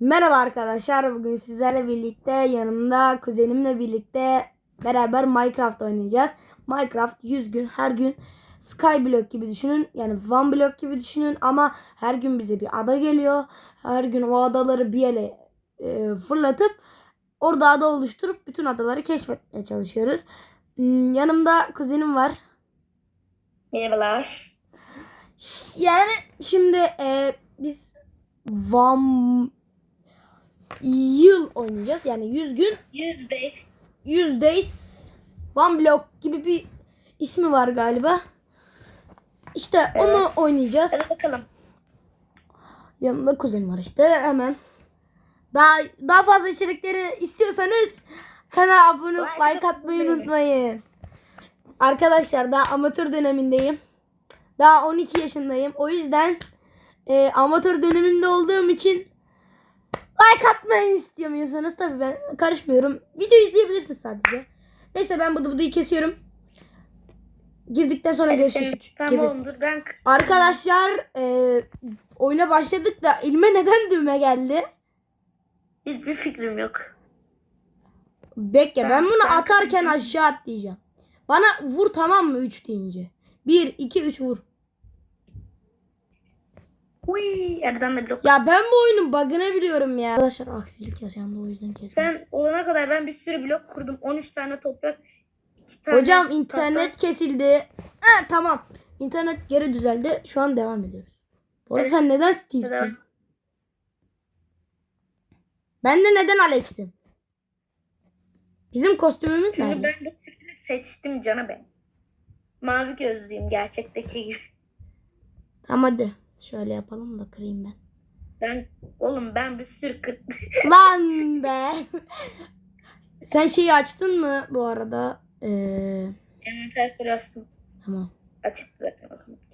Merhaba arkadaşlar. Bugün sizlerle birlikte yanımda kuzenimle birlikte beraber Minecraft oynayacağız. Minecraft 100 gün her gün Skyblock gibi düşünün. Yani One Block gibi düşünün ama her gün bize bir ada geliyor. Her gün o adaları bir yere e, fırlatıp orada ada oluşturup bütün adaları keşfetmeye çalışıyoruz. Hmm, Yanımda kuzenim var. Merhabalar. Yani şimdi e, biz One yıl oynayacağız. Yani 100 gün Yüzde 100 days one block gibi bir ismi var galiba. İşte onu Evet. oynayacağız. Hadi bakalım. Yanımda kuzenim var işte hemen. Daha daha fazla içerikleri istiyorsanız kanala abone olup Like like atmayı unutmayın. Arkadaşlar daha amatör dönemindeyim. Daha 12 yaşındayım. O yüzden e, amatör döneminde olduğum için like atmayı istemiyorsanız tabii ben karışmıyorum. Video izleyebilirsiniz sadece. Neyse ben bıdı bıdıyı kesiyorum. Girdikten sonra Hadi görüşürüz. senin- gibi. Tamam dur ben Arkadaşlar e, oyuna başladık da elime neden düğme geldi? hiçbir fikrim yok. Bekle ben Ben- bunu ben atarken aşağı atlayacağım. Bana vur tamam mı 3 deyince. 1 2 3 vur. Uy, Erdem de blok. Ya ben bu oyunun bug'ını biliyorum ya. Arkadaşlar aksilik yaşandı o yüzden kesmek. Sen olana kadar ben bir sürü blok kurdum. 13 tane toprak. 2 tane Hocam tahta. internet kesildi. Ha, tamam. İnternet geri düzeldi. Şu an devam ediyoruz. Bu arada Evet. sen neden Steve'sin? Ben de neden Alex'im? Bizim kostümümüz Çünkü nerede? ben bu tipini seçtim canı ben. Mavi gözlüyüm gerçekteki gibi. Tamam hadi. Şöyle yapalım da kırayım ben. Ben oğlum ben bir sürü kır... Lan be. Sen şeyi açtın mı bu arada? Ee, Envanter koru açtım. tamam. Açık zaten otomatik.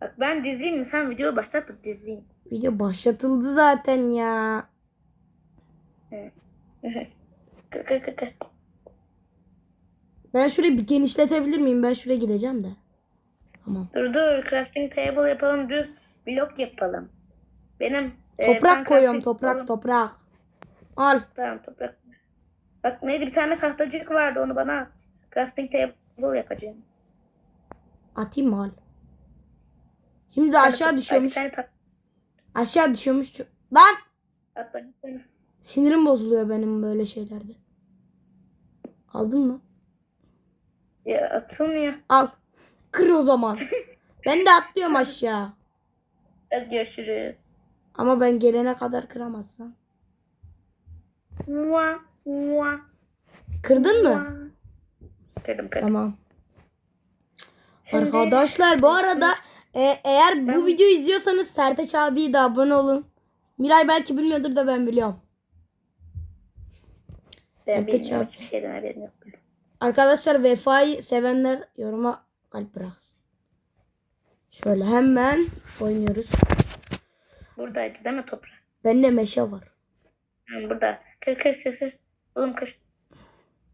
Bak ben diziyim? Sen video başlatıp diziyim. Video başlatıldı zaten ya. kır kır kır kır. Ben şurayı bir genişletebilir miyim? Ben şuraya gideceğim de. Tamam. Dur dur crafting table yapalım düz blok yapalım. Benim e, Toprak ben koyuyorum toprak Oğlum, toprak. Al. Tamam toprak. Bak neydi bir tane tahtacık vardı onu bana at. Crafting table yapacağım. Atayım mı al? Şimdi de aşağı düşüyormuş. Aşağı düşüyormuş. Lan! Sinirim bozuluyor benim böyle şeylerde. Aldın mı? Ya atılmıyor. Al. Kır o zaman. ben de atlıyorum aşağı. Hadi görüşürüz. Ama ben gelene kadar kıramazsan. Mua, mua, Kırdın mı? Kırdım kırdım. Tamam. Şimdi- Arkadaşlar bu arada e, eğer bu videoyu izliyorsanız Sertaç abiye de abone olun. Miray belki bilmiyordur da ben biliyorum. Ben Sertaç bilmiyorum abi. hiçbir şeyden haberim yok. Arkadaşlar vefayı sevenler yoruma kalp bıraksın. Şöyle hemen oynuyoruz. Buradaydı değil mi toprak? Bende meşe var. Tamam burada. Kır kır kır kır. Oğlum kır.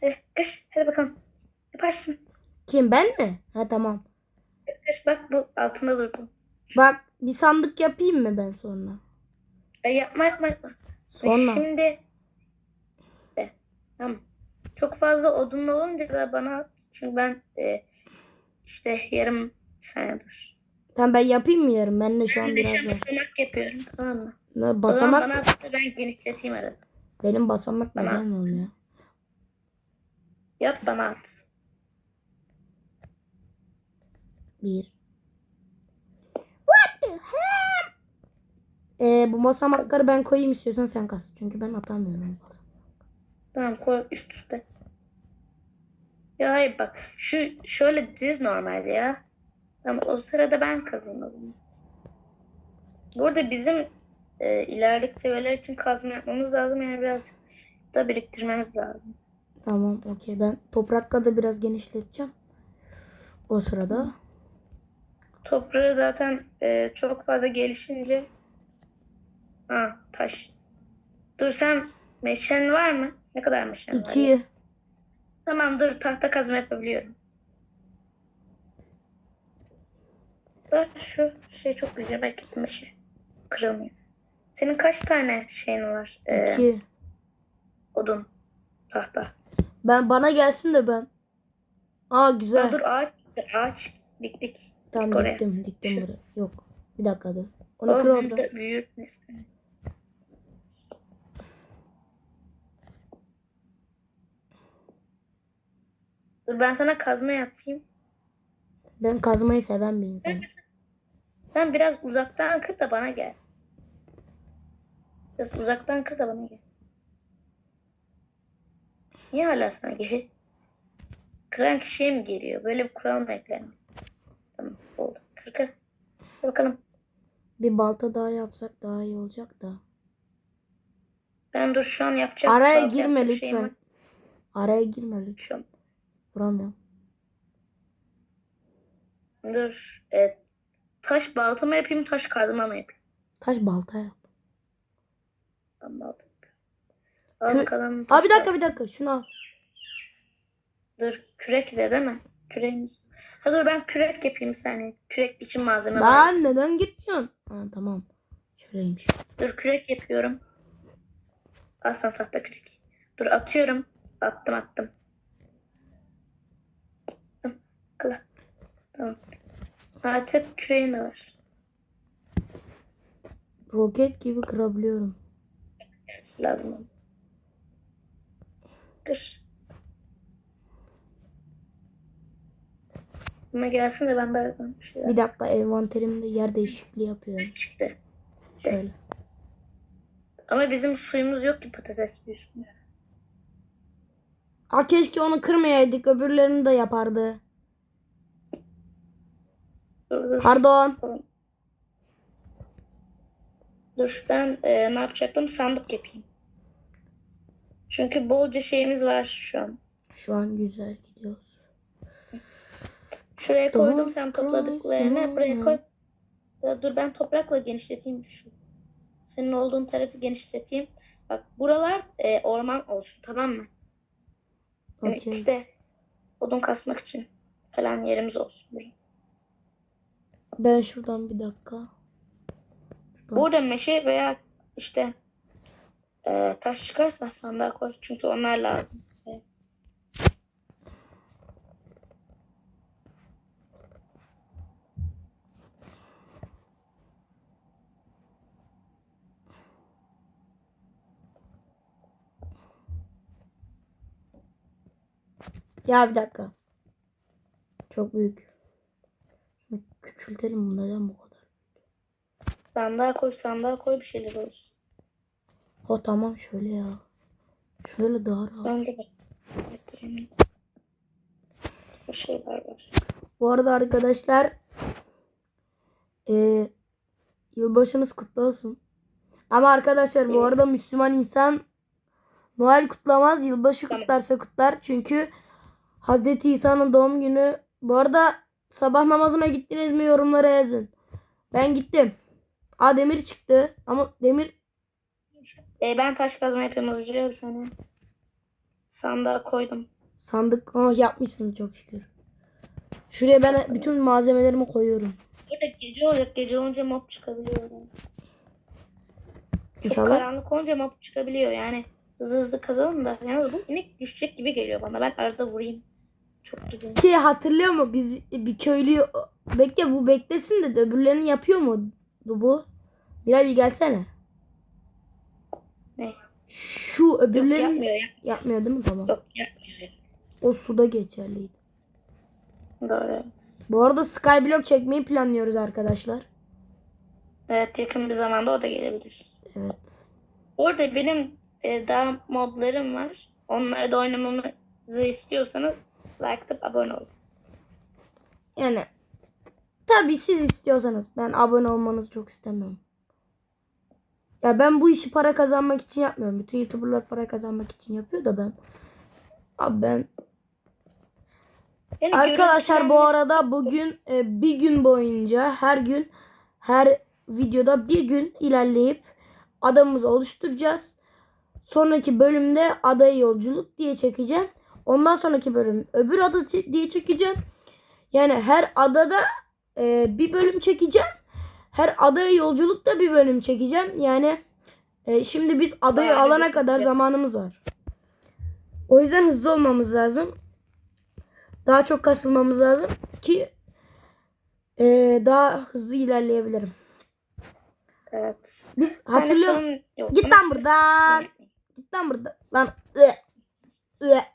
Kır kır. Hadi bakalım. Yaparsın. Kim ben mi? Ha tamam. Kır kır. Bak bu altında durdum. Bak bir sandık yapayım mı ben sonra? Ay yapma yapma yapma. Sonra. Şimdi de. Tamam. Çok fazla odun olunca da bana at. Çünkü ben e, işte yarım saniye dur. Tamam ben yapayım mı yarın? Ben de şu an Ben biraz var. basamak yapıyorum. Tamam mı? Ne, O zaman basamak bana da ben genişleteyim arada. benim basamak Bana- neden olmuyor? Yap bana at. Bir. What the hell? Ee, bu basamakları ben koyayım istiyorsan sen kas. Çünkü ben atamıyorum. Tamam koy üst üste. Ya hayır bak şu şöyle diz normalde ya. Ama o sırada ben kazayım o zaman. Burada bizim e, ileriki seviyeler için kazma yapmamız lazım yani biraz da biriktirmemiz lazım. Tamam okey ben toprakla da biraz genişleteceğim. O sırada. Toprağı zaten e, çok fazla gelişince ha taş. Dur sen meşen var mı? Ne kadar meşen var? İki. Tamam dur tahta kazma yapabiliyorum. Da şu şey çok güzel belki meşe. Kırılmıyor. Senin kaç tane şeyin var? Ee, İki. odun, tahta. Ben bana gelsin de ben. Aa Aa, güzel. dur ağaç, ağaç diktik. Tamam oraya. diktim diktim buraya. Yok. Bir dakika dur. Onu O kır orada. büyür neyse. Dur ben sana kazma yapayım. Ben kazmayı seven bir insanım. Sen biraz uzaktan kır da bana gelsin. Biraz uzaktan kır da bana gelsin. Niye hala sana geliyor? Kıran kişiye mi geliyor? Böyle bir kural mı eklendi? Tamam oldu. Kır kır. Hadi bakalım. Bir balta daha yapsak daha iyi olacak da. Ben dur şu an yapacağım. Araya Bazı girme lütfen. Araya girme lütfen. Vuramıyorum. Dur. Evet. Taş balta mı yapayım, taş kazma mı yapayım? Taş balta yap. Ben balta yapıyorum. Al Kü-. Aa taş bir dakika bir dakika şunu al. Dur kürekle değil mi? Küreğimiz. Ha dur ben kürek yapayım saniye. Kürek için malzeme var. Lan neden gitmiyorsun? Ha tamam. Şöyleymiş. Dur kürek yapıyorum. Aslan tahta kürek. Dur atıyorum. Attım attım. Attım. Kıla. Tamam. Artık küreğin de var. Roket gibi kırabiliyorum. Lazım. Dur. Buna gelsin de ben böyle bir şeyler Bir dakika envanterimde yer değişikliği yapıyorum. çıktı. Şöyle. Ama bizim suyumuz yok ki patates büyüsün. Aa keşke onu kırmayaydık. Öbürlerini de yapardı. Dur. Pardon. Dur ben e, ne yapacaktım? Sandık yapayım. Çünkü bolca şeyimiz var şu an. Şu an güzel gidiyoruz. Şuraya Tamam, koydum sen topladıklarını. Buraya koy. Dur ben toprakla genişleteyim şu. Senin olduğun tarafı genişleteyim. Bak buralar e, orman olsun tamam mı? Yani Okey. işte odun kasmak için falan yerimiz olsun. buraya. Ben şuradan bir dakika. Şuradan. Burada meşe veya işte e, taş çıkarsa sandığa koy. Çünkü onlar lazım. Ya bir dakika. Çok büyük. Küçültelim bu neden bu kadar? Sandığa koy, sandığa koy bir şeyler olsun. O tamam şöyle ya. Şöyle daha rahat. Ben de getireyim. Bir şeyler var. Bu arada arkadaşlar eee yılbaşınız kutlu olsun. Ama arkadaşlar bu arada Müslüman insan Noel kutlamaz. Yılbaşı kutlarsa kutlar. Çünkü Hazreti İsa'nın doğum günü. Bu arada sabah namazına gittiniz mi yorumlara yazın. Ben gittim. Aa demir çıktı. Ama demir E, ben taş kazma hızlıca bir saniye. Sandığa koydum. sandık. Oh yapmışsın çok şükür. Şuraya ben bütün malzemelerimi koyuyorum. Burada gece olacak. Gece olunca mob çıkabiliyor. oradan. Çok İnşallah. karanlık olunca mob çıkabiliyor. Yani hızlı hızlı kazalım da. Yani bu inek düşecek gibi geliyor bana. Ben arada vurayım. Çok gibi. Ki hatırlıyor mu biz bir köylü bekle bu beklesin de öbürlerini yapıyor mu bu? Miray bir gelsene. Ne? Şu Yok öbürlerini yapmıyor ya. yapmıyor değil mi? Tamam. Yok yapmıyor. O suda geçerliydi. Doğru. Bu arada Skyblock çekmeyi planlıyoruz arkadaşlar. Evet yakın bir zamanda o da gelebilir. Evet. Orada benim e, daha modlarım var. Onları da oynamamı istiyorsanız like atıp abone olun. Yani tabii siz istiyorsanız ben abone olmanızı çok istemiyorum. Ya ben bu işi para kazanmak için yapmıyorum. Bütün YouTuber'lar para kazanmak için yapıyor da ben. Abi ben Yani Arkadaşlar bu arada bugün e, bir gün boyunca her gün her videoda bir gün ilerleyip adamımızı oluşturacağız. Sonraki bölümde adaya yolculuk diye çekeceğim. Ondan sonraki bölüm öbür ada diye çekeceğim. Yani her adada e, bir bölüm çekeceğim. her adaya yolculukta bir bölüm çekeceğim. Yani e, şimdi biz adayı Bayağı alana kadar zamanımız var. O yüzden hızlı olmamız lazım. Daha çok kasılmamız lazım ki e, daha hızlı ilerleyebilirim. Evet. Biz sorun yok. Git lan buradan. Git lan buradan. Lan. Ü. Ü.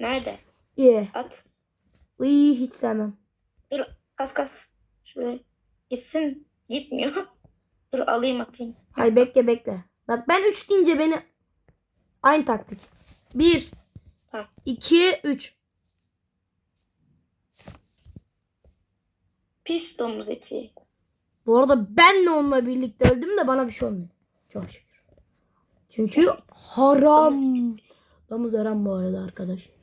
Nerede? Ü. At. Iy, hiç sevmem. Dur kas kas. Şuraya. Gitsin. Gitmiyor. Dur alayım atayım. Hay bekle bekle. Bak ben 3 deyince beni aynı taktik. 1 Ha. 2 3 Pis domuz eti. Bu arada ben de onunla birlikte öldüm de bana bir şey olmuyor. Çok şükür. Çünkü haram. Domuz haram bu arada arkadaşlar.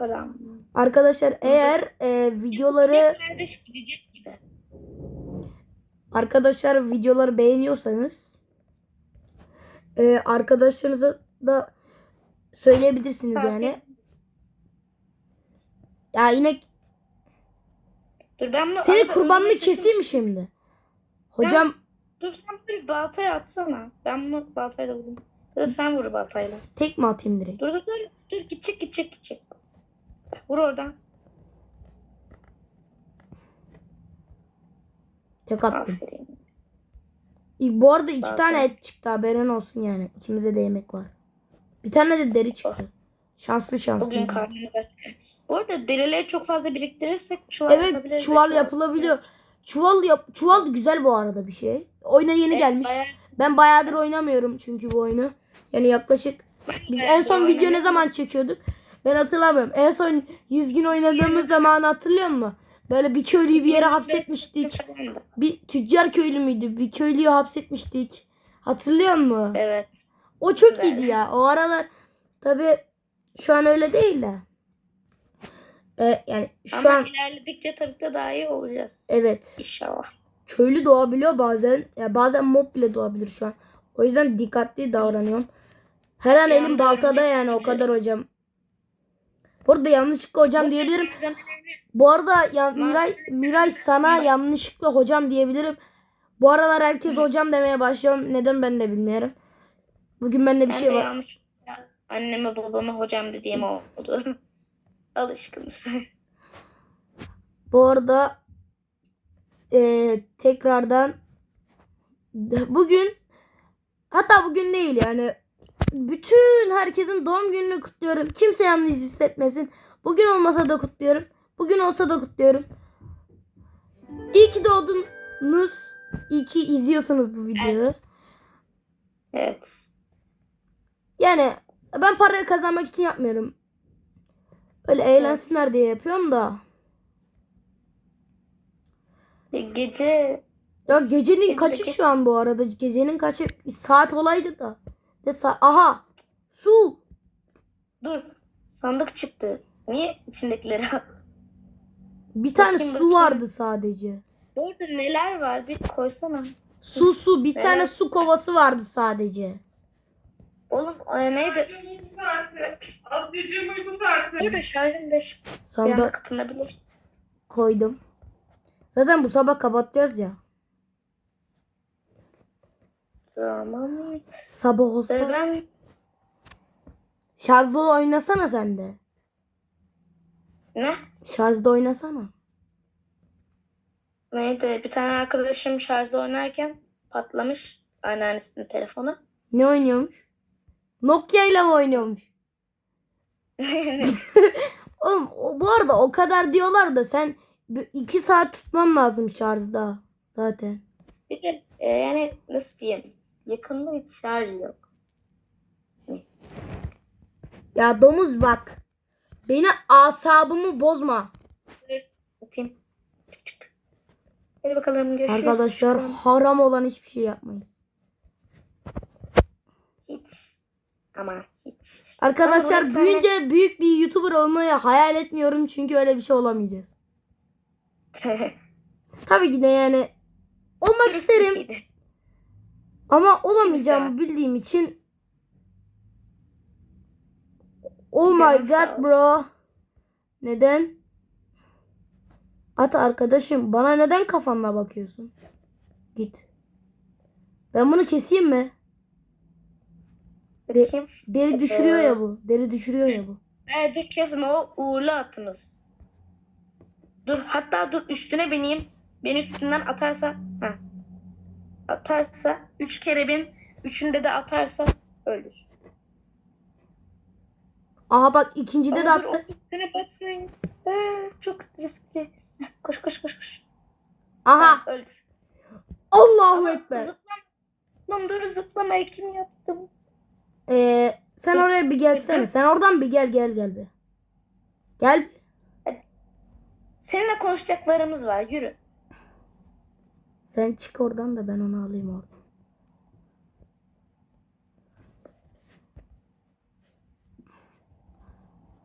Haram. Arkadaşlar eğer e, videoları arkadaşlar videoları beğeniyorsanız e, arkadaşlarınıza da söyleyebilirsiniz yani. Ya yine Dur ben bunu Seni kurbanını keseyim mi şimdi? Hocam Dur sen bir baltaya atsana. Ben bunu baltayla vurayım. Dur sen vur baltayla. tek mi atayım direkt? Dur dur dur. Dur gidecek gidecek gidecek. Vur oradan. Tek attım. Aferin. İyi, Bu arada iki Zaten- tane et çıktı haberin olsun yani. İkimize de yemek var. Bir tane de deri çıktı. Şanslı Bugün şanslı. karnını ver. Bu arada derileri çok fazla biriktirirsek çuval Evet çuval yapılabiliyor. Çuval yap çuval güzel bu arada bir şey. Oyuna yeni Evet, gelmiş. bayağı- Ben bayağıdır oynamıyorum çünkü bu oyunu. Yani yaklaşık biz Evet, en son video ne zaman çekiyorduk? Ben hatırlamıyorum. En son 100 gün oynadığımız zamanı hatırlıyor musun? Böyle bir köylüyü bir yere hapsetmiştik. Bir tüccar köylü müydü? Bir köylüyü hapsetmiştik. Hatırlıyor musun? Evet. O çok Güzel. iyiydi ya. O aralar tabi şu an öyle değil de. Ee, yani şu Ama an ilerledikçe tabii ki de daha iyi olacağız. evet İnşallah. köylü doğabiliyor bazen. Ya bazen mob bile doğabilir şu an. O yüzden dikkatli davranıyorum. Her an elim baltada yani o kadar hocam. Burada yanlışlıkla hocam diyebilirim. Bu arada ya, Miray, Miray sana yanlışlıkla hocam diyebilirim. Bu aralar herkes hocam demeye başlıyor. Neden ben de bilmiyorum. Bugün bende bir Ben şey var. yanlış anneme babama hocam dediğim oldu. Alışkınız. Bu arada eee, tekrardan bugün hatta bugün değil yani bütün herkesin doğum gününü kutluyorum. Kimse yalnız hissetmesin. Bugün olmasa da kutluyorum. Bugün olsa da kutluyorum. İyi ki doğdunuz. İyi ki izliyorsunuz bu videoyu. evet. Yani ben para kazanmak için yapmıyorum. Öyle eğlensinler diye yapıyorum da. Gece Ya gecenin Gece- kaçı şu an bu arada? Gecenin kaçı? Saat olaydı da. De sa- Aha! Su! dur. Sandık çıktı. Niye içindekileri? Bir tane Bakayım, su bakayım. vardı sadece. Orada neler var? Bir koysana. Su su bir tane Evet. su kovası vardı sadece. Oğlum e, neydi? Asya'cığım uyku saati. Burada şarjım 5. Bir Sanda anda kapanabilir. koydum. Zaten bu sabah kapatacağız ya. Tamam. Sabah olsa. ben Şarjda oynasana sen de. ne? Şarjda oynasana. Neydi? Bir tane arkadaşım şarjda oynarken patlamış anneannesinin telefonu. Ne oynuyormuş? Nokia ile mi oynuyormuş? Oğlum bu arada o kadar diyorlar da sen 2 saat tutman lazım şarjda zaten. bir de e, yani nasıl diyeyim? Yakında hiç şarj yok. Ya domuz bak. Beni asabımı bozma. Küçük. Hadi bakalım görüşürüz. Arkadaşlar haram olan hiçbir şey yapmayız. Hiç. Ama hiç. Arkadaşlar Ama bir tane- büyük bir YouTuber olmayı hayal etmiyorum çünkü öyle bir şey olamayacağız. Tabii ki de yani olmak isterim ama olamayacağımı bildiğim için Oh my god bro. Neden? At arkadaşım bana neden kafanla bakıyorsun? Git. Ben bunu keseyim mi? De- deri düşürüyor ya bu. Deri düşürüyor ya bu. Ee, dur kesin o uğurlu atınız. Dur hatta dur üstüne bineyim. Beni üstünden atarsa. Heh. Atarsa. Üç kere bin. Üçünde de atarsa ölür. Aha bak ikincide de Ama attı. Üstüne basmayın. Ee, çok riskli. Koş koş koş koş. Aha Öldür. Allahu Ekber. Zıplama. Lan dur zıplama kim yaptım? Ee, sen oraya bir gelsene. Sen oradan bir gel gel gel bir. Gel bir. Seninle konuşacaklarımız var. Yürü. Sen çık oradan da ben onu alayım oradan.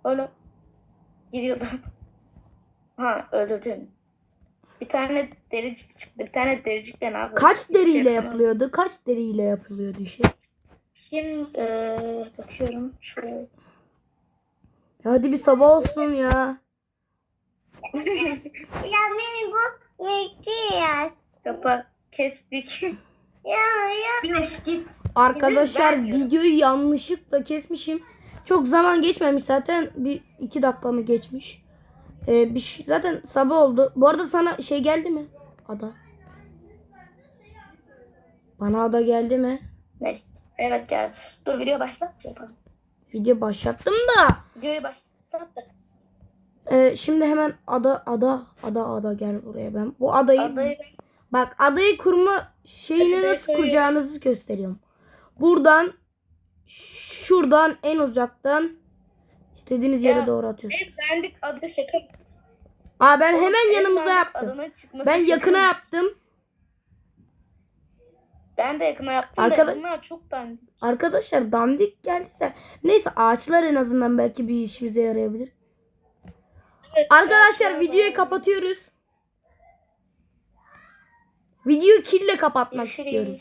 Öyle giriyordum. Ha öldürdün. Bir tane dericik çıktı. Bir tane dericikle ne yapıyor? Kaç deriyle Hiçbir şey yapılıyordu? Kaç deriyle yapılıyordu şey? Kim eee bakıyorum şöyle. Hadi bir sabah olsun ya. Ya beni bu yıkayız. Kapa kestik. Ya ya. Güneş git. Arkadaşlar videoyu yanlışlıkla kesmişim. Çok zaman geçmemiş zaten. Bir iki dakika mı geçmiş? Ee, bir şey- zaten sabah oldu. Bu arada sana şey geldi mi? Ada. Bana ada geldi mi? Ne? Evet gel. Dur video başlat. Şey yapalım. Video başlattım da. Videoyu başlat da. Ee, şimdi hemen ada ada ada ada gel buraya ben. Bu adayı Adayı bak adayı kurma şeyini nasıl kuracağınızı gösteriyorum. Buradan şuradan en uzaktan istediğiniz yere Ya, doğru atıyorsunuz. en bendik adı şaka. Aa ben hemen En yanımıza yaptım. Ben yakına yaptım. Ben de yakına yaptım Arkada- da bunlar çok dandik. Arkadaşlar dandik geldi de. Neyse ağaçlar en azından belki bir işimize yarayabilir. Evet, Arkadaşlar videoyu kapatıyoruz. Videoyu kille kapatmak Görüşürüz. istiyorum.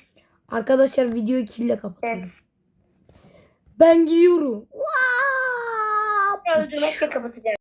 Arkadaşlar videoyu kille kapatıyorum. Evet. Ben giyiyorum. Wow! Öldürmekle kapatacağım.